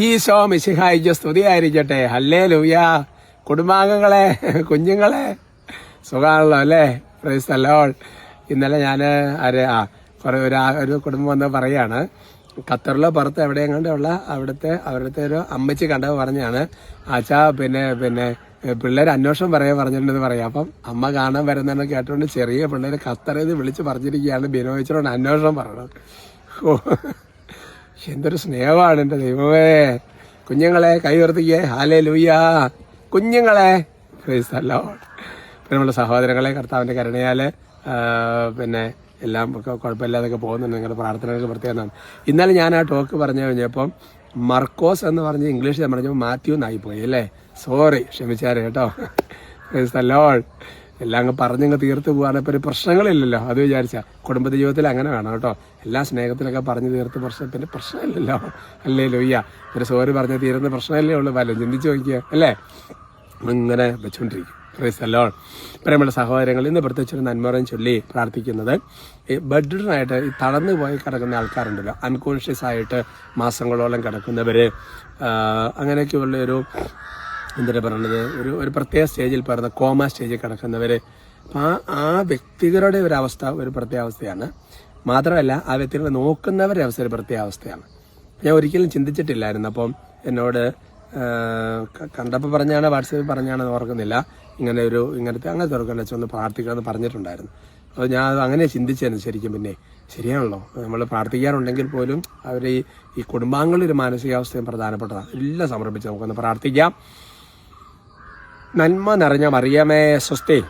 ഈശോ മിശിഹായിജ സ്തുതിയായിരിക്കട്ടെ. ഹല്ലേ ലൂയ കുടുംബാംഗങ്ങളെ കുഞ്ഞുങ്ങളെ. സുഖമാണല്ലോ അല്ലേ? പ്രൈസ് അല്ലോൾ ഇന്നലെ ഞാൻ ആര് ആ കുറെ ഒരു ഒരു കുടുംബം വന്ന് പറയാണ്. ഖത്തറിലോ പുറത്ത് എവിടെയെങ്ങാണ്ടുള്ള അവിടുത്തെ അവിടുത്തെ ഒരു അമ്മച്ചി കണ്ടത് പറഞ്ഞാണ്. ആച്ചാ പിന്നെ പിന്നെ പിള്ളേർ അന്വേഷണം പറയാൻ പറഞ്ഞിട്ടുണ്ടെന്ന് പറയാം. അപ്പം അമ്മ കാണാൻ വരുന്നതെന്ന് കേട്ടുകൊണ്ട് ചെറിയ പിള്ളേർ ഖത്തറിൽ വിളിച്ച് പറഞ്ഞിരിക്കുകയാണ് ബിനോയിച്ചോട് അന്വേഷണം പറയണം. ഓ. എന്തൊരു സ്നേഹമാണ് എന്റെ ദൈവമേ. കുഞ്ഞുങ്ങളെ കൈ ഉയർത്തിക്കേ ഹാലേ ലൂയ്യ കുഞ്ഞുങ്ങളെ ക്രൈസ്തല്ലോ പിന്നെ നമ്മുടെ സഹോദരങ്ങളെ കർത്താവിന്റെ കരുണയാൽ പിന്നെ എല്ലാം കുഴപ്പമില്ലാതൊക്കെ പോകുന്നുണ്ട്. നിങ്ങളുടെ പ്രാർത്ഥനകൾക്ക് പ്രത്യേകം ഇന്നലെ ഞാൻ ആ ടോക്ക് പറഞ്ഞു കഴിഞ്ഞപ്പം മർക്കോസ് എന്ന് പറഞ്ഞ് ഇംഗ്ലീഷിൽ പറഞ്ഞപ്പോൾ മാത്യു എന്നായിപ്പോയി അല്ലേ? സോറി ക്ഷമിച്ചാറ് കേട്ടോ. ക്രൈസ്തല്ലോ എല്ലാം അങ്ങ് പറഞ്ഞങ്ങ് തീർത്ത് പോകാൻ ഇപ്പം ഒരു പ്രശ്നങ്ങളില്ലല്ലോ. അത് വിചാരിച്ച കുടുംബ ജീവിതത്തിൽ അങ്ങനെ വേണം കേട്ടോ. എല്ലാ സ്നേഹത്തിലൊക്കെ പറഞ്ഞ് തീർത്ത് പ്രശ്നം പിന്നെ പ്രശ്നമില്ലല്ലോ. അല്ലേ ലൊയ്യ? ഒരു സോറി പറഞ്ഞ് തീരുന്ന പ്രശ്നമല്ലേ ഉള്ളൂ. വല്ല ചിന്തിച്ച് നോക്കിയ. അല്ലേ? ഇങ്ങനെ വെച്ചുകൊണ്ടിരിക്കും ക്രൈസ്തല്ലോ പ്രിയമുള്ള സഹോദരങ്ങൾ ഇന്ന് പ്രത്യേകിച്ച് ഒരു നന്മറയും ചൊല്ലി പ്രാർത്ഥിക്കുന്നത് ഈ ബെഡ്റിഡനായിട്ട് ഈ തളർന്നു പോയി കിടക്കുന്ന ആൾക്കാരുണ്ടല്ലോ. അൺകോൺഷ്യസ് ആയിട്ട് മാസങ്ങളോളം കിടക്കുന്നവർ അങ്ങനെയൊക്കെയുള്ള ഒരു എന്തിനാ പറയുന്നത് ഒരു ഒരു പ്രത്യേക സ്റ്റേജിൽ പറയുന്ന കോമ സ്റ്റേജിൽ കിടക്കുന്നവർ അപ്പം ആ ആ വ്യക്തികളുടെ ഒരു അവസ്ഥ ഒരു പ്രത്യേക അവസ്ഥയാണ് മാത്രമല്ല ആ വ്യക്തികളെ നോക്കുന്നവരുടെ അവസ്ഥ ഒരു പ്രത്യേക അവസ്ഥയാണ് ഞാൻ ഒരിക്കലും ചിന്തിച്ചിട്ടില്ലായിരുന്നു. അപ്പം എന്നോട് കണ്ടപ്പോൾ പറഞ്ഞാണ് വാട്സപ്പിൽ പറഞ്ഞാണെന്ന് ഓർക്കുന്നില്ല. ഇങ്ങനെ ഒരു ഇങ്ങനത്തെ അങ്ങനത്തെ ഓർക്കുന്ന വെച്ചൊന്ന് പ്രാർത്ഥിക്കണമെന്ന് പറഞ്ഞിട്ടുണ്ടായിരുന്നു. അപ്പോൾ ഞാൻ അത് അങ്ങനെ ചിന്തിച്ചായിരുന്നു ശരിക്കും പിന്നെ. ശരിയാണല്ലോ. നമ്മൾ പ്രാർത്ഥിക്കാറുണ്ടെങ്കിൽ പോലും അവർ ഈ കുടുംബാംഗങ്ങളുടെ ഒരു മാനസികാവസ്ഥയും പ്രധാനപ്പെട്ടതാണ്. എല്ലാം സമർപ്പിച്ച് നമുക്കൊന്ന് പ്രാർത്ഥിക്കാം. നന്മ നിറഞ്ഞ മറിയമേ സ്വസ്തി.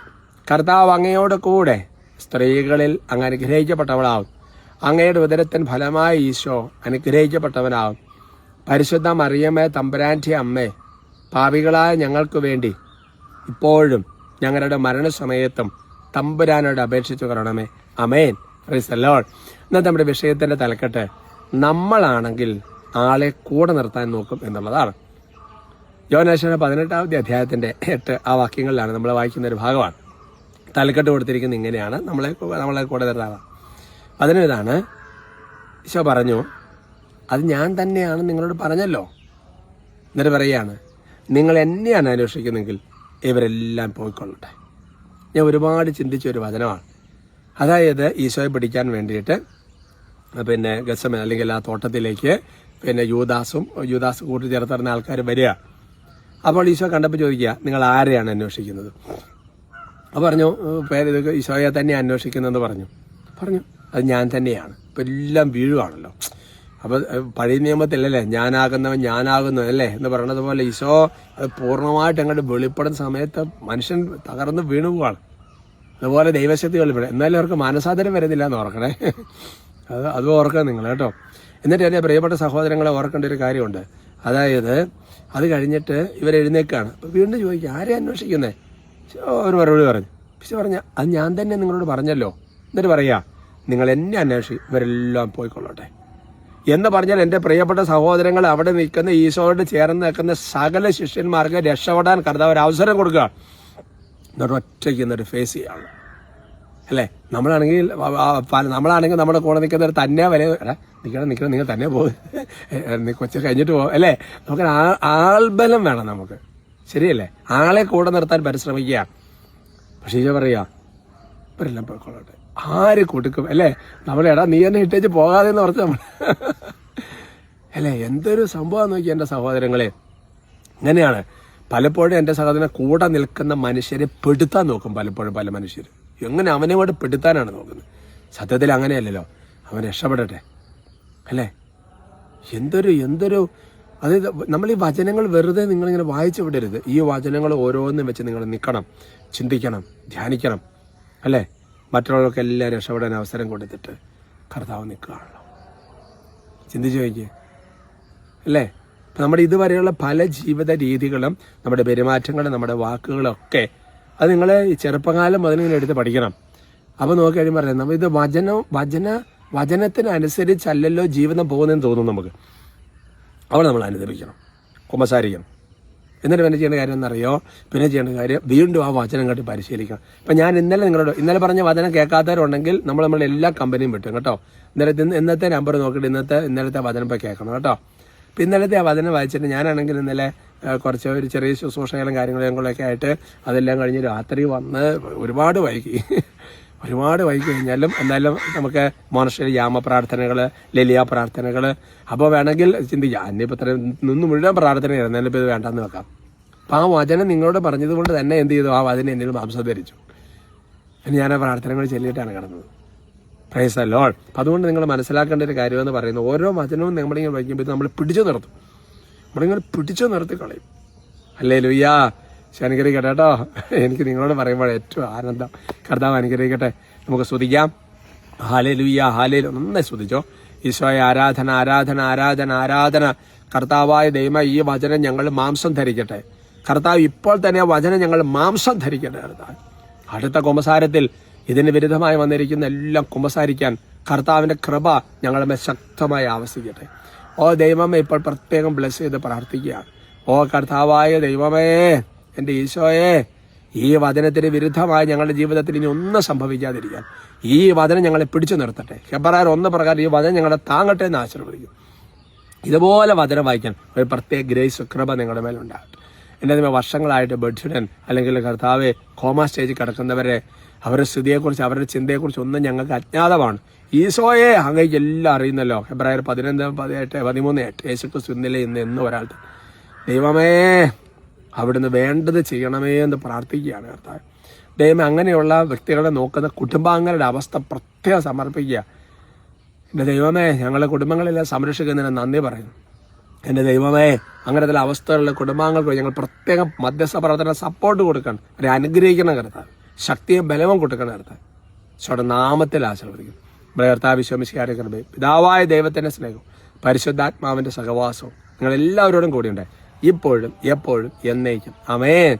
കർത്താവ് അങ്ങയോട് കൂടെ സ്ത്രീകളിൽ അങ്ങ് അനുഗ്രഹിക്കപ്പെട്ടവളാവും. അങ്ങയുടെ ഉദരത്തിൻ ഫലമായി ഈശോ അനുഗ്രഹിക്കപ്പെട്ടവനാവും. പരിശുദ്ധ മറിയമേ തമ്പുരാന്റെ അമ്മേ പാപികളായ ഞങ്ങൾക്ക് വേണ്ടി ഇപ്പോഴും ഞങ്ങളുടെ മരണസമയത്തും തമ്പുരാനോട് അപേക്ഷിച്ചു കൊള്ളണമേ. അമേൻ റിസല്ലോൾ ഇന്നത്തെ നമ്മുടെ വിഷയത്തിന്റെ തലക്കെട്ട് നമ്മളാണെങ്കിൽ ആളെ കൂടെ നിർത്താൻ നോക്കും എന്നുള്ളതാണ്. യോനാശന പതിനെട്ടാമത്തെ അധ്യായത്തിന്റെ എട്ട് ആ വാക്യങ്ങളിലാണ് നമ്മൾ വായിക്കുന്ന ഒരു ഭാഗമാണ്. തലക്കെട്ട് കൊടുത്തിരിക്കുന്നത് ഇങ്ങനെയാണ് നമ്മളെ നമ്മളെ കൂടെ നിർത്താവാം അതിനൊരിതാണ് ഈശോ പറഞ്ഞു അത് ഞാൻ തന്നെയാണ് നിങ്ങളോട് പറഞ്ഞല്ലോ. എന്നിട്ട് പറയുകയാണ് നിങ്ങൾ എന്നെയാണ് അന്വേഷിക്കുന്നെങ്കിൽ ഇവരെല്ലാം പോയിക്കൊള്ളട്ടെ. ഞാൻ ഒരുപാട് ചിന്തിച്ച ഒരു വചനമാണ്. അതായത് ഈശോയെ പിടിക്കാൻ വേണ്ടിയിട്ട് പിന്നെ ഗസമ അല്ലെങ്കിൽ ആ തോട്ടത്തിലേക്ക് പിന്നെ യൂദാസും യൂദാസ് കൂട്ടി ചേർത്തിരുന്ന ആൾക്കാർ വരിക. അപ്പോൾ ഈശോ കണ്ടപ്പോൾ ചോദിക്കുക നിങ്ങൾ ആരെയാണ് അന്വേഷിക്കുന്നത്? അപ്പോൾ പറഞ്ഞു "ഏഹ് പേര് ഇതൊക്കെ ഈശോയെ തന്നെ അന്വേഷിക്കുന്നതെന്ന് പറഞ്ഞു. പറഞ്ഞു അത് ഞാൻ തന്നെയാണ്. ഇപ്പം എല്ലാം വീഴുവാണല്ലോ. അപ്പോൾ പഴയ നിയമത്തിലല്ലേ ഞാനാകുന്നവൻ ഞാനാകുന്നവൻ അല്ലേ? എന്ന് പറയണത് പോലെ ഈശോ അത് പൂർണമായിട്ട് അങ്ങോട്ട് വെളിപ്പെടുന്ന സമയത്ത് മനുഷ്യൻ തകർന്ന് വീണു പോവാണ്. അതുപോലെ ദൈവശക്തി വെളിപ്പെടും എന്നാലും അവർക്ക് മാനസാന്തരം വരുന്നില്ല എന്ന് ഓർക്കണേ. അത് അത് ഓർക്കുക നിങ്ങൾ കേട്ടോ. എന്നിട്ട് എന്റെ പ്രിയപ്പെട്ട സഹോദരങ്ങളെ ഓർക്കേണ്ട ഒരു കാര്യമുണ്ട്. അതായത് അത് കഴിഞ്ഞിട്ട് ഇവർ എഴുന്നേക്കാണ്. വീണ്ടും ചോദിക്കുക ആരെ അന്വേഷിക്കുന്നേ? ഒരു മറുപടി പറഞ്ഞു. പക്ഷെ പറഞ്ഞ അത് ഞാൻ തന്നെ നിങ്ങളോട് പറഞ്ഞല്ലോ. എന്നിട്ട് പറയാ നിങ്ങൾ എന്നെ അന്വേഷി ഇവരെല്ലാം പോയിക്കൊള്ളട്ടെ. എന്ന് പറഞ്ഞാൽ എന്റെ പ്രിയപ്പെട്ട സഹോദരങ്ങൾ അവിടെ നിൽക്കുന്ന ഈശോയോട് ചേർന്ന് നിൽക്കുന്ന സകല ശിഷ്യന്മാർക്ക് രക്ഷപ്പെടാൻ കർത്താവ് ഒരു അവസരം കൊടുക്കുക. എന്നിട്ട് ഒറ്റയ്ക്ക് എന്നിട്ട് ഫേസ് ചെയ്യാണ് അല്ലേ? നമ്മളാണെങ്കിൽ നമ്മളാണെങ്കിൽ നമ്മുടെ കൂടെ നിൽക്കുന്നവർ തന്നെ വരെ നിൽക്കണം നിൽക്കണം നിങ്ങൾ തന്നെ പോകും കൊച്ചു കഴിഞ്ഞിട്ട് പോകും അല്ലേ? നമുക്ക് ആൾബലം വേണം നമുക്ക്. ശരിയല്ലേ? ആളെ കൂടെ നിർത്താൻ പരിശ്രമിക്കുക. പക്ഷേ ഈശോ പറയാ ഇവരെല്ലാം പോയിക്കൊള്ളട്ടെ. ആര് കൊടുക്കും അല്ലേ? നമ്മളെടാ നീ എന്നെ ഇട്ടേച്ച് പോകാതെ എന്ന് പറഞ്ഞ് നമ്മൾ അല്ലേ എന്തൊരു സംഭവം നോക്കി എന്റെ സഹോദരങ്ങളെ. ഇങ്ങനെയാണ്. പലപ്പോഴും എന്റെ സഹോദരനെ കൂടെ നിൽക്കുന്ന മനുഷ്യരെ പെടുത്താൻ നോക്കും പലപ്പോഴും പല മനുഷ്യർ എങ്ങനെ അവനെ കൂടെ പെടുത്താനാണ് നോക്കുന്നത്? സത്യത്തിൽ അങ്ങനെയല്ലല്ലോ. അവൻ രക്ഷപ്പെടട്ടെ. അല്ലേ? എന്തൊരു എന്തൊരു അതായത് നമ്മൾ ഈ വചനങ്ങൾ വെറുതെ നിങ്ങളിങ്ങനെ വായിച്ചു വിടരുത്. ഈ വചനങ്ങൾ ഓരോന്നും വെച്ച് നിങ്ങൾ നിൽക്കണം ചിന്തിക്കണം ധ്യാനിക്കണം. അല്ലേ? മറ്റുള്ളവർക്കെല്ലാം രക്ഷപ്പെടാൻ അവസരം കൊടുത്തിട്ട് കർത്താവ് നിൽക്കുകയാണല്ലോ. ചിന്തിച്ചു നോക്കിയേ. അല്ലേ? നമ്മുടെ ഇതുവരെയുള്ള പല ജീവിത രീതികളും നമ്മുടെ പെരുമാറ്റങ്ങളും നമ്മുടെ വാക്കുകളൊക്കെ അത് നിങ്ങൾ ചെറുപ്പകാലം മുതൽ ഇങ്ങനെ എടുത്ത് പഠിക്കണം. അപ്പോൾ നോക്കി കഴിയുമ്പോൾ പറയാം നമ്മൾ ഇത് വചനം വചന വചനത്തിനനുസരിച്ചല്ലല്ലോ ജീവിതം പോകുന്നതെന്ന് തോന്നും നമുക്ക്. അവിടെ നമ്മൾ അനുദപിക്കണം. കുമ്പസാരിക്കണം. എന്നിട്ട് പിന്നെ ചെയ്യേണ്ട കാര്യം എന്നറിയോ പിന്നെ ചെയ്യേണ്ട കാര്യം വീണ്ടും ആ വചനം കേട്ട് പരിശീലിക്കണം. ഇപ്പം ഞാൻ ഇന്നലെ നിങ്ങളോട് ഇന്നലെ പറഞ്ഞ വചനം കേൾക്കാത്തവരുണ്ടെങ്കിൽ നമ്മൾ നമ്മൾ എല്ലാ കമ്പനിയും വിട്ടും കേട്ടോ? ഇന്നലെ ഇന്നത്തെ നമ്പർ നോക്കിയിട്ട് ഇന്നത്തെ ഇന്നലത്തെ വചനം ഇപ്പോൾ കേൾക്കണം കേട്ടോ? ഇന്നലത്തെ ആ വചനം വായിച്ചിട്ട് ഞാനാണെങ്കിൽ ഇന്നലെ കുറച്ച് ഒരു ചെറിയ ശുശ്രൂഷകളും കാര്യങ്ങളും കൂടെയൊക്കെ ആയിട്ട് അതെല്ലാം കഴിഞ്ഞ് രാത്രി വന്ന് ഒരുപാട് വൈകി. ഒരുപാട് വൈകി കഴിഞ്ഞാലും എന്നാലും നമുക്ക് മോണശ്ശേരി യാമ പ്രാർത്ഥനകൾ ലലിയ പ്രാർത്ഥനകൾ അപ്പോൾ വേണമെങ്കിൽ ചിന്തിക്കാം. അന്നിപ്പോൾ ഇത്ര നിന്ന് മുഴുവൻ പ്രാർത്ഥന എന്നാലും ഇപ്പോൾ ഇത് വേണ്ടെന്ന് വെക്കാം. അപ്പം ആ വചനം നിങ്ങളോട് പറഞ്ഞതുകൊണ്ട് തന്നെ എന്ത് ചെയ്തു? ആ വചനം എന്നിൽ മാംസം ധരിച്ചു പിന്നെ ഞാൻ ആ പ്രാർത്ഥനകൾ ചൊല്ലിയിട്ടാണ് കിടന്നത്. പ്രൈസ് അല്ലോ അപ്പം അതുകൊണ്ട് നിങ്ങൾ മനസ്സിലാക്കേണ്ട ഒരു കാര്യമെന്ന് പറയുന്നത് ഓരോ വചനവും നമ്മളിങ്ങനെ വയ്ക്കുമ്പോൾ നമ്മൾ പിടിച്ചു നിർത്തും. നമ്മളിങ്ങനെ പിടിച്ചു നിർത്തി കളയും. അല്ലേ ലുയ്യാ പക്ഷെ അനുഗ്രഹിക്കട്ടെ കേട്ടോ. എനിക്ക് നിങ്ങളോട് പറയുമ്പോൾ ഏറ്റവും ആനന്ദം. കർത്താവ് അനുഗ്രഹിക്കട്ടെ. നമുക്ക് സ്തുതിക്കാം. ഹാലേ ലുയ്യ ഹാലേ നന്നായി സ്തുതിച്ചോ. ഈശോയെ ആരാധന ആരാധന ആരാധന ആരാധന. കർത്താവായ ദൈവം ഈ വചനം ഞങ്ങൾ മാംസം ധരിക്കട്ടെ. കർത്താവ് ഇപ്പോൾ തന്നെ വചനം ഞങ്ങൾ മാംസം ധരിക്കട്ടെ കർത്താവ്. അടുത്ത കുമ്പസാരത്തിൽ ഇതിന് വിരുദ്ധമായി വന്നിരിക്കുന്ന എല്ലാം കുമ്പസാരിക്കാൻ കർത്താവിന്റെ കൃപ ഞങ്ങളെ ശക്തമായി ആവശ്യിക്കട്ടെ ഓ ദൈവമേ ഇപ്പോൾ പ്രത്യേകം ബ്ലസ് ചെയ്ത് പ്രാർത്ഥിക്കുകയാണ് ഓ കർത്താവായ ദൈവമേ എന്റെ ഈശോയെ ഈ വചനത്തിന് വിരുദ്ധമായി ഞങ്ങളുടെ ജീവിതത്തിൽ ഇനി ഒന്നും സംഭവിക്കാതിരിക്കാൻ. ഈ വചനം ഞങ്ങളെ പിടിച്ചു നിർത്തട്ടെ. ഹെബറാർ ഒന്ന് പ്രകാരം ഈ വചനം ഞങ്ങളെ താങ്ങട്ടെ എന്ന് ആശീർവദിക്കും. ഇതുപോലെ വചനം വായിക്കാൻ ഒരു പ്രത്യേക ഗ്രേസ് കൃപ നിങ്ങളുടെ മേലുണ്ടാകട്ടെ. എന്റെ വർഷങ്ങളായിട്ട് ബെഡ്ഷുഡൻ അല്ലെങ്കിൽ കർത്താവ് കോമ സ്റ്റേജിൽ കിടക്കുന്നവരെ അവരുടെ സ്ഥിതിയെക്കുറിച്ച് അവരുടെ ചിന്തയെക്കുറിച്ച് ഒന്നും ഞങ്ങൾക്ക് അജ്ഞാതമാണ്. ഈശോയെ അങ്ങേക്ക് എല്ലാം അറിയുന്നല്ലോ. ഫെബ്രുവരി പതിനൊന്ന് പതിനെട്ട് പതിമൂന്ന്. എട്ട് യേശുക്രിസ്തു ഇന്നലെ ഇന്ന് എന്ന് ഒരാൾക്ക് ദൈവമേ അവിടുന്ന് വേണ്ടത് ചെയ്യണമേ എന്ന് പ്രാർത്ഥിക്കുകയാണ് കർത്താവ്. ദൈവം അങ്ങനെയുള്ള വ്യക്തികളെ നോക്കുന്ന കുടുംബാംഗങ്ങളുടെ അവസ്ഥ പ്രത്യേകം സമർപ്പിക്കുക. എന്റെ ദൈവമേ ഞങ്ങളെ കുടുംബങ്ങളെല്ലാം സംരക്ഷിക്കുന്നതിന് നന്ദി പറയുന്നു. എന്റെ ദൈവമേ അങ്ങനെ ചില അവസ്ഥകളിലെ കുടുംബാംഗങ്ങൾക്ക് ഞങ്ങൾ പ്രത്യേകം മധ്യസ്ഥ പ്രവർത്തന സപ്പോർട്ട് കൊടുക്കണം. അവരെ അനുഗ്രഹിക്കണം കർത്താവ്. ശക്തിയും ബലവും കൊടുക്കണം അർത്ഥം. ഈശോയുടെ നാമത്തിൽ ആശീർവദിക്കും. നമ്മുടെ കർത്താവ് വിശ്വമിശിക്കാരെ കൃപയും പിതാവായ ദൈവത്തിന്റെ സ്നേഹവും പരിശുദ്ധാത്മാവിന്റെ സഹവാസവും നിങ്ങളെല്ലാവരോടും കൂടിയുണ്ട്. ഇപ്പോഴും എപ്പോഴും എന്നേക്കും. അമേൻ